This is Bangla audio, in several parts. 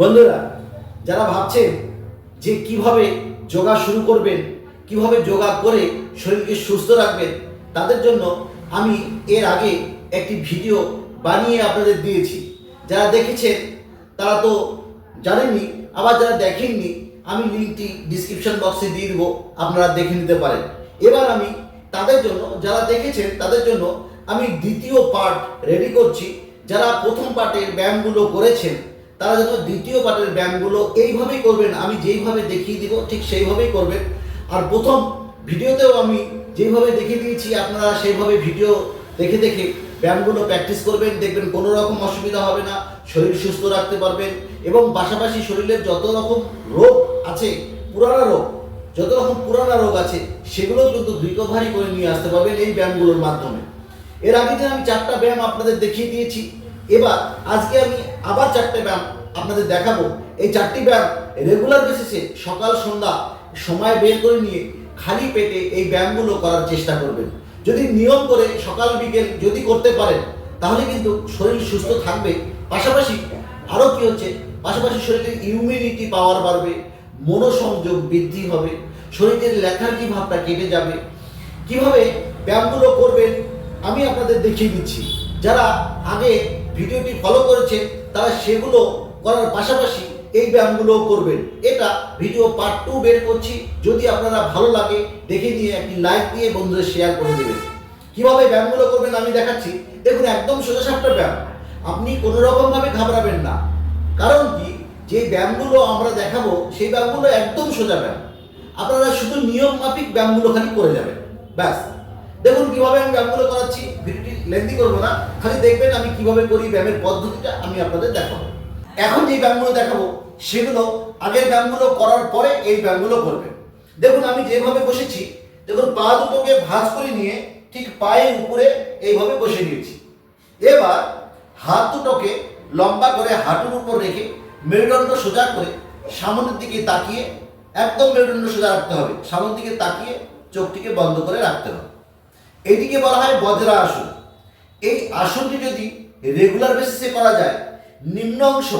বন্ধুরা, যারা ভাবছেন যে কীভাবে যোগা শুরু করবেন, কীভাবে যোগা করে শরীরকে সুস্থ রাখবেন, তাদের জন্য আমি এর আগে একটি ভিডিও বানিয়ে আপনাদের দিয়েছি। যারা দেখেছেন, তারা তো জানেননি, আবার যারা দেখেননি, আমি লিঙ্কটি ডিসক্রিপশন বক্সে দিয়ে দেবো, আপনারা দেখে নিতে পারেন। এবার আমি তাদের জন্য, যারা দেখেছেন, তাদের জন্য আমি দ্বিতীয় পার্ট রেডি করছি। যারা প্রথম পার্টের ব্যায়ামগুলো করেছেন তারা যেন দ্বিতীয় পার্টের ব্যায়ামগুলো এইভাবেই করবেন, আমি যেইভাবে দেখিয়ে দিব, ঠিক সেইভাবেই করবেন। আর প্রথম ভিডিওতেও আমি যেইভাবে দেখিয়ে দিয়েছি, আপনারা সেইভাবে ভিডিও দেখে দেখে ব্যায়ামগুলো প্র্যাকটিস করবেন, দেখবেন কোনো রকম অসুবিধা হবে না, শরীর সুস্থ রাখতে পারবেন এবং পাশাপাশি শরীরের যত রকম রোগ আছে, পুরানা রোগ, যত রকম পুরানা রোগ আছে সেগুলো কিন্তু রিকভারি করে নিয়ে আসতে পারবেন এই ব্যায়ামগুলোর মাধ্যমে। এর আগে যে আমি চারটা ব্যায়াম আপনাদের দেখিয়ে দিয়েছি, এবার আজকে আমি আবার চারটে ব্যায়াম আপনাদের দেখাবো। এই চারটি ব্যায়াম রেগুলার বেসিসে সকাল, সন্ধ্যা সময় বের করে নিয়ে খালি পেটে এই ব্যায়ামগুলো করার চেষ্টা করবেন। যদি নিয়ম করে সকাল, বিকেল যদি করতে পারেন, তাহলে কিন্তু শরীর সুস্থ থাকবে। পাশাপাশি আরও কী হচ্ছে? পাশাপাশি শরীরের ইমিউনিটি পাওয়ার বাড়বে, মনোসংযোগ বৃদ্ধি হবে, শরীরের লেথার্জি ভাবটা কেটে যাবে? কীভাবে ব্যায়ামগুলো করবেন? আমি আপনাদের দেখিয়ে দিচ্ছি। যারা আগে ভিডিওটি ফলো করেছেন তারা সেগুলো করার পাশাপাশি এই ব্যায়ামগুলো করবেন। এটা ভিডিও পার্ট টু বের করছি। যদি আপনারা ভালো লাগে, দেখে নিয়ে একটি লাইক দিয়ে বন্ধুদের শেয়ার করে দেবেন। কীভাবে ব্যায়ামগুলো করবেন আমি দেখাচ্ছি। দেখুন, একদম সোজা সাপটা ব্যায়াম। আপনি কোনো রকমভাবে ঘাবড়াবেন না। কারণ কি? যে ব্যায়ামগুলো আমরা দেখাবো, সেই ব্যায়ামগুলো একদম সোজা ব্যায়াম। আপনারা শুধু নিয়ম মাফিক ব্যায়ামগুলো খালি করে যাবেন। ব্যাস। দেখুন, কীভাবে আমি ব্যায়ামগুলো করাচ্ছি। ভিডিওটি লেন্দি করব না, খালি দেখবেন আমি কীভাবে করি ব্যায়ামের পদ্ধতিটা আমি আপনাদের দেখাবো। এখন যে ব্যায়ামগুলো দেখাবো, সেগুলো আগের ব্যায়ামগুলো করার পরে এই ব্যায়ামগুলো করবেন। দেখুন, আমি যেভাবে বসেছি, দেখুন, পা দুটোকে ভাঁজ করে নিয়ে ঠিক পায়ের উপরে এইভাবে বসে নিয়েছি এবার হাত দুটোকে লম্বা করে হাঁটুর উপর রেখে মেরুদণ্ড সোজা করে সামনের দিকে তাকিয়ে একদম মেরুদণ্ড সোজা রাখতে হবে। সামনের দিকে তাকিয়ে চোখটিকে বন্ধ করে রাখতে হবে। এটিকে বলা হয় বজ্রা আসন এই আসনটি যদি রেগুলার বেসিসে করা যায়, নিম্ন অংশ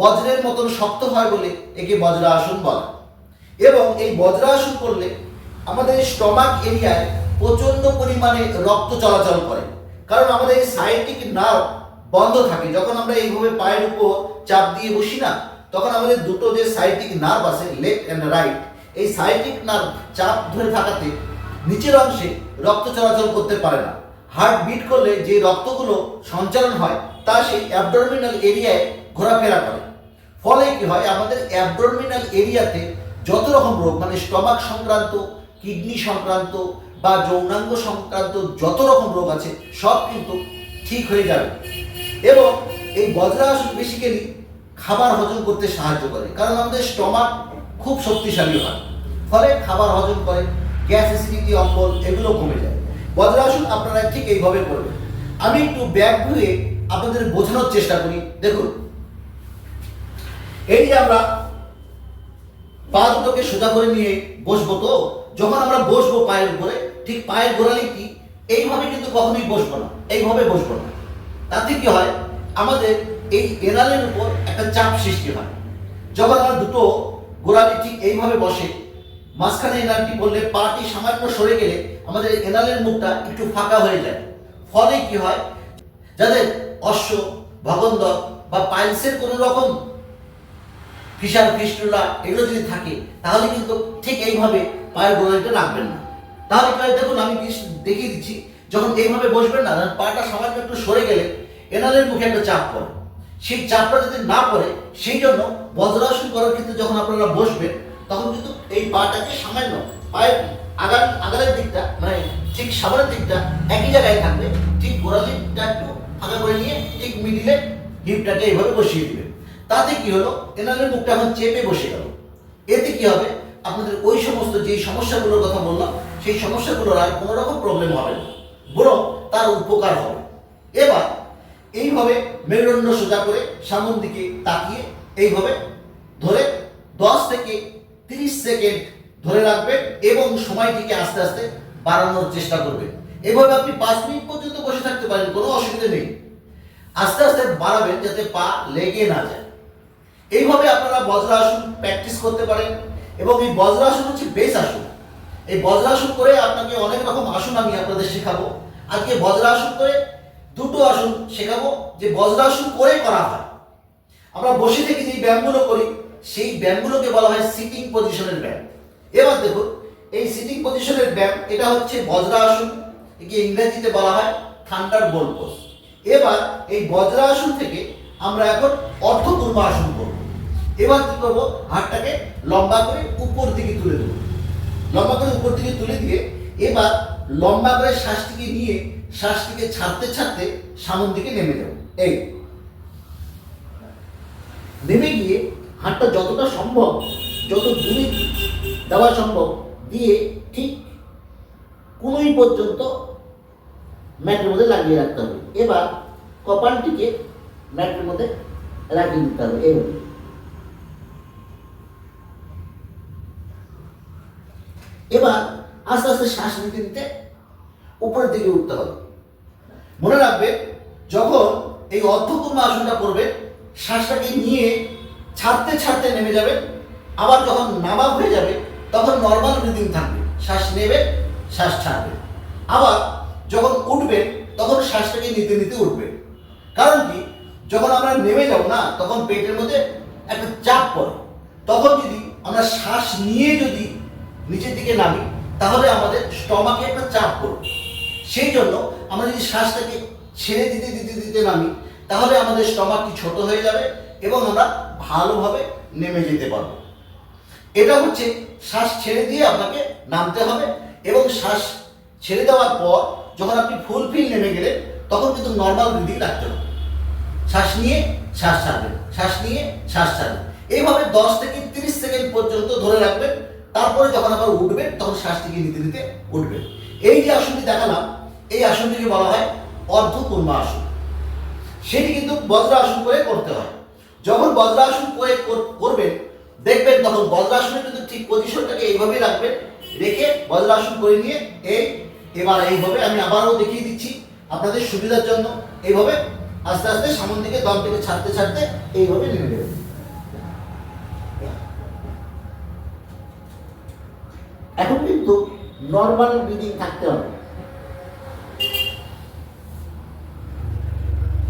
বজ্রের মতন শক্ত হয় বলে একে বজ্রা আসন বলা। এবং এই বজ্রা আসন করলে আমাদের স্টমাক এরিয়ায় প্রচণ্ড পরিমাণে রক্ত চলাচল করে। কারণ আমাদের এই সাইটিক নার্ভ বন্ধ থাকে। যখন আমরা এইভাবে পায়ের উপর চাপ দিয়ে বসি না, তখন আমাদের দুটো যে সাইটিক নার্ভ আছে লেফট অ্যান্ড রাইট এই সাইটিক নার্ভ চাপ ধরে থাকাতে নিচের অংশে রক্ত চলাচল করতে পারে না। হার্ট বিট করলে যে রক্তগুলো সঞ্চালন হয়, তা সেই অ্যাবডোমিনাল এরিয়ায় ঘোরাফেরা করে। ফলে কি হয়, আমাদের অ্যাবডোমিনাল এরিয়াতে যত রকম রোগ মানে স্টমাক সংক্রান্ত কিডনি সংক্রান্ত বা যৌনাঙ্গ সংক্রান্ত যত রকম রোগ আছে, সব কিন্তু ঠিক হয়ে যাবে। এবং এই বজ্রাসন বেসিক্যালি খাবার হজম করতে সাহায্য করে, কারণ আমাদের স্টমাক খুব শক্তিশালী হয়। ফলে খাবার হজম করে গ্যাস অ্যাসিডিটি অম্বল, এগুলো কমে যায়। বজ্রাসন আপনারা ঠিক এইভাবে করবেন। আমি একটু ব্যাগ ধুয়ে আপনাদের বোঝানোর চেষ্টা করি। দেখুন। এই যে আমরা পা দুটোকে সোজা করে নিয়ে বসবো তো, যখন আমরা বসবো পায়ের উপরে, ঠিক পায়ের গোড়ালি কি? এইভাবে কিন্তু কখনোই বসবো না। এইভাবে বসবো না। তাতে কি হয়? আমাদের এই এনালের উপর একটা চাপ সৃষ্টি হয়। যখন আমরা দুটো গোড়ালি ঠিক এইভাবে বসে মাঝখানে এনালটি বললে পাটি সামান্য সরে গেলে আমাদের এনালের মুখটা একটু ফাঁকা হয়ে যায়। ফলে কি হয়? যাদের অশ্ব, ভগন্দর বা পাইলসের কোনো রকম ফিসার, ফিস্টুলা এগুলো যদি থাকে, তাহলে কিন্তু ঠিক এইভাবে পায়ের গোড়ালিটা রাখবেন না। তাহলে হয়? দেখুন, আমি দেখিয়ে দিচ্ছি, যখন এইভাবে বসবেন না পাটা সামান্য একটু সরে গেলে এনালের মুখে একটা চাপ পড়ে। সেই চাপটা যদি না পড়ে, সেই জন্য বজ্রাসন করার ক্ষেত্রে যখন আপনারা বসবেন তখন কিন্তু এই পাটাকে সামান্য পায়ের আগার, আগারের দিকটা মানে ঠিক সামনের দিকটা একই জায়গায় থাকবে, ঠিক গোড়ালিটা একটু ফাঁকা করে নিয়ে ঠিক মিডিলে হিপটাকে এইভাবে বসিয়ে দিবেন তাতে কি হলো? এনালের মুখটা এখন চেপে বসে গেল। এতে কি হবে? আপনাদের ওই সমস্ত যে সমস্যাগুলোর কথা বললাম, সেই সমস্যাগুলোর আর কোনো রকম প্রবলেম হবে না, বরং তার উপকার হবে। এবার এইভাবে মেরুদণ্ড সোজা করে সামন দিকে তাকিয়ে এইভাবে ধরে দশ থেকে তিরিশ সেকেন্ড ধরে রাখবেন এবং সময়টিকে আস্তে আস্তে বাড়ানোর চেষ্টা করবেন। এভাবে আপনি পাঁচ মিনিট পর্যন্ত বসে থাকতে পারেন, কোনো অসুবিধা নেই। আস্তে আস্তে বাড়াবেন যাতে পা লেগে না যায়। এইভাবে আপনারা বজ্রাসন প্র্যাকটিস করতে পারেন এবং এই বজ্রাসন হচ্ছে বেশ আসন। এই বজ্রাসন করে আপনাকে অনেক রকম আসন আমি আপনাদের শেখাবো। আজকে বজ্রাসন করে দুটো আসন শেখাবো, যে বজ্রাসন করে করা হয়। আমরা বসে থেকে যে ব্যায়ামগুলো করি সেই ব্যায়ামগুলোকে বলা হয় সিটিং পজিশনের ব্যায়াম। এবার দেখুন, এই সিটিং পজিশনের ব্যায়াম, এটা হচ্ছে বজ্রাসন, একে ইংরেজিতে বলা হয় থান্ডার পোজ এবার এই বজ্রাসন থেকে আমরা এখন অর্ধকুর্ম আসন করব। এবার কি করব? হাতটাকে লম্বা করে উপর দিকে তুলে দেবো। লম্বা করে উপর দিকে তুলে দিয়ে এবার লম্বা করে শ্বাসটিকে নিয়ে শ্বাসটিকে ছাড়তে ছাড়তে সামন দিকে নেমে যাব। এই। নেমে গিয়ে হাতটা যতটা সম্ভব, যত দূরে দেওয়া সম্ভব, দিয়ে ঠিক কোনোই পর্যন্ত ম্যাটের মধ্যে লাগিয়ে রাখতে হবে। এবার কপালটিকে ম্যাটের মধ্যে লাগিয়ে দিতে হবে এইভাবে এবার আস্তে আস্তে শ্বাস নিতে নিতে উপরের দিকে উঠতে হবে। মনে রাখবে, যখন এই অর্ধকুর্ম আসনটা করবে, শ্বাসটাকে নিয়ে ছাড়তে ছাড়তে নেমে যাবে। আবার যখন নামা হয়ে যাবে, তখন নর্মাল ব্রিদিং থাকবে। শ্বাস নেবে, শ্বাস ছাড়বে। আবার যখন উঠবে, তখন শ্বাসটাকে নিতে নিতে উঠবে। কারণ কি? যখন আমরা নেমে যাব না, তখন পেটের মধ্যে একটা চাপ পড়ে। তখন যদি আমরা শ্বাস নিয়ে যদি নিচের দিকে নামি, তাহলে আমাদের স্টমাকে একটা চাপ পড়বে। সেই জন্য আমরা যদি শ্বাসটাকে ছেড়ে দিতে দিতে দিতে নামি, তাহলে আমাদের স্টমাকটি ছোট হয়ে যাবে? এবং আমরা ভালোভাবে নেমে যেতে পারব। এটা হচ্ছে শ্বাস ছেড়ে দিয়ে আপনাকে নামতে হবে এবং শ্বাস ছেড়ে দেওয়ার পর যখন আপনি ফুল ফিল নেমে গেলেন, তখন কিন্তু নর্মাল ব্রিদিং রাখতে হবে। শ্বাস নিয়ে শ্বাস ছাড়বেন, শ্বাস নিয়ে শ্বাস ছাড়বেন। এইভাবে দশ থেকে তিরিশ সেকেন্ড পর্যন্ত ধরে রাখবেন, তারপরে যখন আবার উঠবেন, তখন শ্বাসটিকে নিতে নিতে উঠবেন। এই যে আসনটি দেখালাম, এই আসনটিকে বলা হয় অর্ধকর্ম আসন সেটি কিন্তু বজ্রাসন করে করতে হয়। যখন বজ্রাসন কর- করবেন, দেখবেন তখন বজ্রাসনে কিন্তু ঠিক পজিশনটাকে এইভাবেই রাখবেন রেখে বজ্রাসন করে নিয়ে এই এবার এইভাবে আমি আবারও দেখিয়ে দিচ্ছি আপনাদের সুবিধার জন্য। এইভাবে আস্তে আস্তে সামন দিকে, দম থেকে ছাড়তে ছাড়তে এইভাবে নেমে দেবেন এখন কিন্তু নর্মাল ব্রিদিং থাকতে হবে।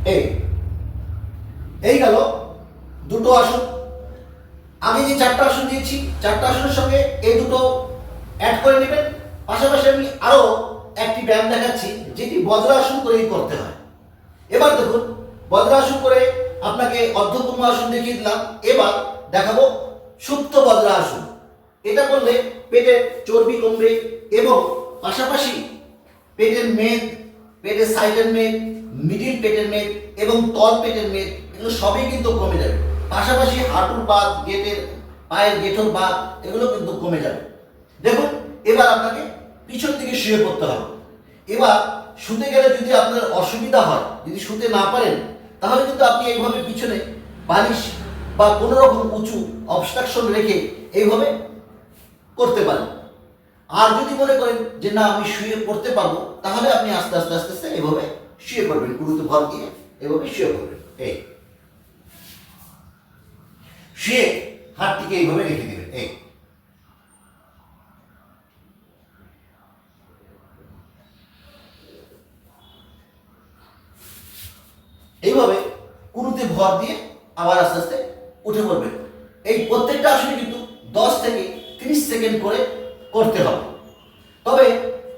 এই এই গেল দুটো আসন। আমি যে চারটা আসন দিয়েছি, চারটা আসনের সঙ্গে এই দুটো অ্যাড করে নেবেন। পাশাপাশি আমি আরও একটি ব্যায়াম দেখাচ্ছি, যেটি বজ্রাসন করেই করতে হয়। এবার দেখুন, বজ্রাসন করে আপনাকে অর্ধকুর্ম আসন দেখিয়ে দিলাম। এবার দেখাবো সুপ্ত বজ্রাসন। এটা করলে পেটের চর্বি কমবে এবং পাশাপাশি পেটের মেদ, পেটের সাইডের মেদ মিডিল পেটের মেদ এবং তল পেটের মেদ, এগুলো সবই কিন্তু কমে যাবে। পাশাপাশি হাঁটুর বাদ, গেটের পায়ের গেঠোর বাদ, এগুলো কিন্তু কমে যাবে। দেখুন, এবার আপনাকে পিছন দিকে শুয়ে পড়তে হবে। এবার শুতে গেলে যদি আপনার অসুবিধা হয়, যদি শুতে না পারেন, তাহলে কিন্তু আপনি এইভাবে পিছনে বালিশ বা কোনো রকম উঁচু অবস্ট্রাকশন রেখে এইভাবে করতে পারেন। আর যদি মনে করেন যে, না, আমি শুয়ে পড়তে পারব, তাহলে আপনি আস্তে আস্তে আস্তে আস্তে এভাবে শুয়ে পড়বেন। গুরুত্ব ভর দিয়ে এভাবে শুয়ে পড়বেন। এই। শুয়ে হাতটিকে এইভাবে রেখে দিবেন এই। এইভাবে কুড়ুতে ভর দিয়ে আবার আস্তে আস্তে উঠে পড়বেন এই প্রত্যেকটা আসলে কিন্তু দশ থেকে তিরিশ সেকেন্ড করে করতে হবে। তবে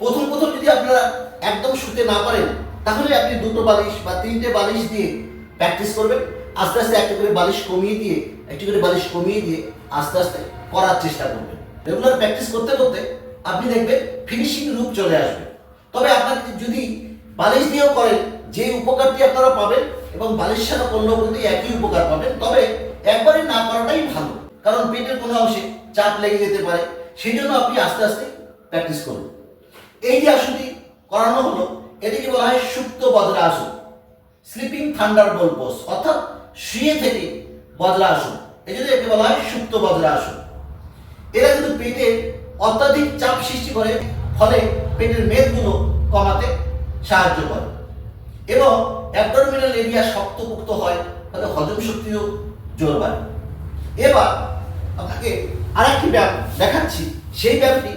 প্রথম প্রথম যদি আপনারা একদম শুতে না পারেন, তাহলে আপনি দুটো বালিশ বা তিনটে বালিশ দিয়ে প্র্যাকটিস করবেন। আস্তে আস্তে একটা করে বালিশ কমিয়ে দিয়ে, একটি করে বালিশ কমিয়ে দিয়ে আস্তে আস্তে করার চেষ্টা করবেন। রেগুলার প্র্যাকটিস করতে করতে আপনি দেখবেন ফিনিশিং রূপ চলে আসবে। তবে আপনার যদি বালিশ দিয়েও করেন যে উপকারটি আপনারা পাবেন এবং বালিশ ছাড়া করলেও কিন্তু একই উপকার পাবেন, তবে একবারে না করাটাই ভালো। কারণ পেটের কোনো অংশে চাপ লেগে যেতে পারে সেই জন্য আপনি আস্তে আস্তে প্র্যাকটিস করুন। এই যে আসনটি করানো হলো, এটিকে বলা হয় সুপ্ত বজ্রা আসন স্লিপিং থান্ডার বল পোজ অর্থাৎ শুয়ে থেকে বজ্রা আসন। এই জন্য একে বলা হয় সুপ্ত আসন। এরা কিন্তু পেটে অত্যাধিক চাপ সৃষ্টি করে, ফলে পেটের মেদগুলো কমাতে সাহায্য করে। এবং অ্যাবডোমিনাল এরিয়া শক্তপোক্ত হয়, ফলে হজম শক্তিও জোর বাড়ে। এবার আপনাকে আরেকটি ব্যায়াম দেখাচ্ছি। সেই ব্যায়ামটি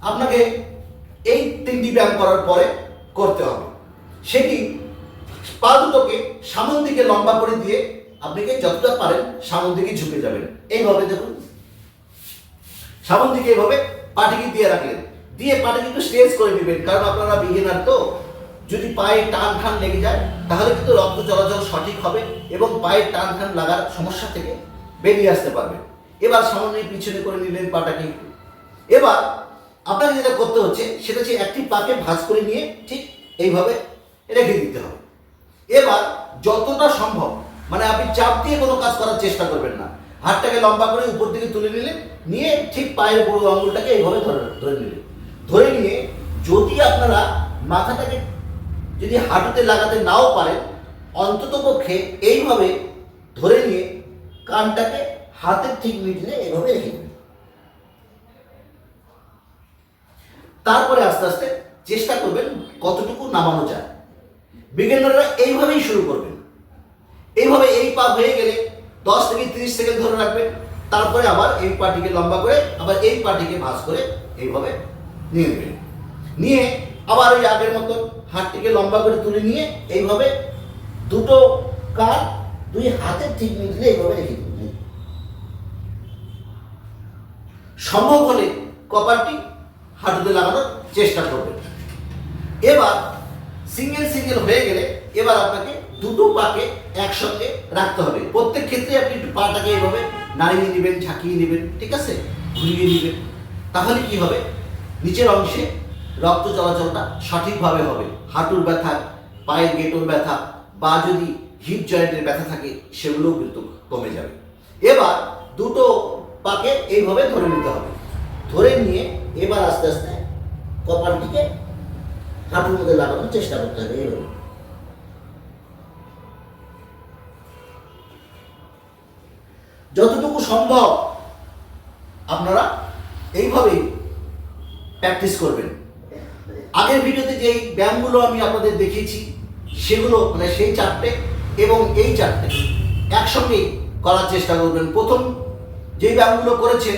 আপনাকে এই তিনটি ব্যায়াম করার পরে করতে হবে। সেটি পা দুটোকে সামন দিকে লম্বা করে দিয়ে আপনাকে যতটা পারেন সামন দিকে ঝুঁকে যাবেন। এইভাবে দেখুন। সামন দিকে এইভাবে পাটিকে দিয়ে রাখলেন। দিয়ে পাটিকে একটু স্ট্রেচ করে নেবেন কারণ আপনারা বিগিনার তো। যদি পায়ে টান টান লেগে যায়, তাহলে কিন্তু রক্ত চলাচল সঠিক হবে এবং পায়ে টান টান লাগার সমস্যা থেকে বেরিয়ে আসতে পারবেন। এবার সামনে পিছনে করে নিলেন পাটাকে এবার আপনাকে যেটা করতে হচ্ছে, সেটা হচ্ছে একটি পাকে ভাঁজ করে নিয়ে ঠিক এইভাবে রেখে দিতে হবে। এবার যতটা সম্ভব মানে আপনি চাপ দিয়ে কোনো কাজ করার চেষ্টা করবেন না। হাতটাকে লম্বা করে উপর দিকে তুলে নিলেন নিয়ে ঠিক পায়ের বুড়ো আঙুলটাকে এইভাবে ধরে ধরে নিলেন ধরে নিয়ে যদি আপনারা মাথাটাকে যদি হাঁটুতে লাগাতে নাও পারেন, অন্তত পক্ষে এইভাবে ধরে নিয়ে কানটাকে হাতের ঠিক মিডলে এভাবে রেখে দেবেন তারপরে আস্তে আস্তে চেষ্টা করবেন কতটুকু নামানো যায়। বিজ্ঞানীরা এইভাবেই শুরু করবেন। এইভাবে এই পা হয়ে গেলে দশ থেকে তিরিশ সেকেন্ড ধরে রাখবেন, তারপরে আবার এই পাটিকে লম্বা করে, আবার এই পাটিকে ভাঁজ করে এইভাবে নিয়ে নেবেন। নিয়ে আবার ওই আগের মতো হাতটিকে লম্বা করে তুলে নিয়ে এইভাবে দুটো কান দুই হাতের ঠিক মিললে এইভাবে রেখে দেবেন সম্ভব হলে কপারটি হাঁটুতে লাগানোর চেষ্টা করবেন। এবার সিঙ্গেল সিঙ্গেল হয়ে গেলে এবার আপনাকে দুটো পাকে একসঙ্গে রাখতে হবে। প্রত্যেক ক্ষেত্রে আপনি একটু পাটাকে এইভাবে নাড়িয়ে নেবেন, ঝাঁকিয়ে নেবেন, ঠিক আছে? ঘুরিয়ে নেবেন। তাহলে কি হবে? নিচের অংশে রক্ত চলাচলটা সঠিকভাবে হবে। হাঁটুর ব্যথা, পায়ের গেটোর ব্যথা বা যদি হিপ জয়েন্টের ব্যথা থাকে, সেগুলোও কিন্তু কমে যাবে। এবার দুটো পাকে এইভাবে ধরে নিতে হবে। ধরে নিয়ে এবার আস্তে আস্তে কপালটিকে হাঁটুর লাগানোর চেষ্টা করতে হবে এইভাবে যতটুকু সম্ভব আপনারা এইভাবেই প্র্যাকটিস করবেন। আগের ভিডিওতে যেই ব্যায়ামগুলো আমি আপনাদের দেখিয়েছি, সেগুলো মানে সেই চারটে এবং এই চারটে একসঙ্গেই করার চেষ্টা করবেন। প্রথম যেই ব্যায়ামগুলো করেছেন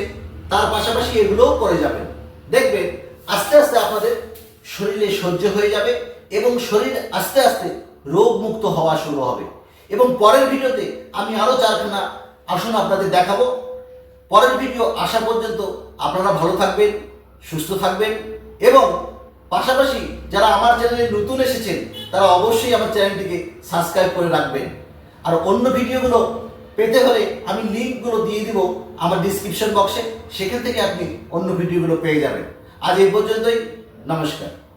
তার পাশাপাশি এগুলোও করে যাবেন। দেখবেন আস্তে আস্তে আপনাদের শরীরে সহ্য হয়ে যাবে এবং শরীর আস্তে আস্তে রোগ মুক্ত হওয়া শুরু হবে। এবং পরের ভিডিওতে আমি আরও চারখানা আসন আপনাদের দেখাবো। পরের ভিডিও আসা পর্যন্ত আপনারা ভালো থাকবেন, সুস্থ থাকবেন এবং পাশাপাশি যারা আমার চ্যানেলে নতুন এসেছেন, তারা অবশ্যই আমার চ্যানেলটিকে সাবস্ক্রাইব করে রাখবেন। আর অন্য ভিডিওগুলো পেতে হলে আমি লিঙ্কগুলো দিয়ে দিব আমার ডিসক্রিপশন বক্সে, সেখান থেকে আপনি অন্য ভিডিওগুলো পেয়ে যাবেন। আজ এই পর্যন্তই। Namaskar.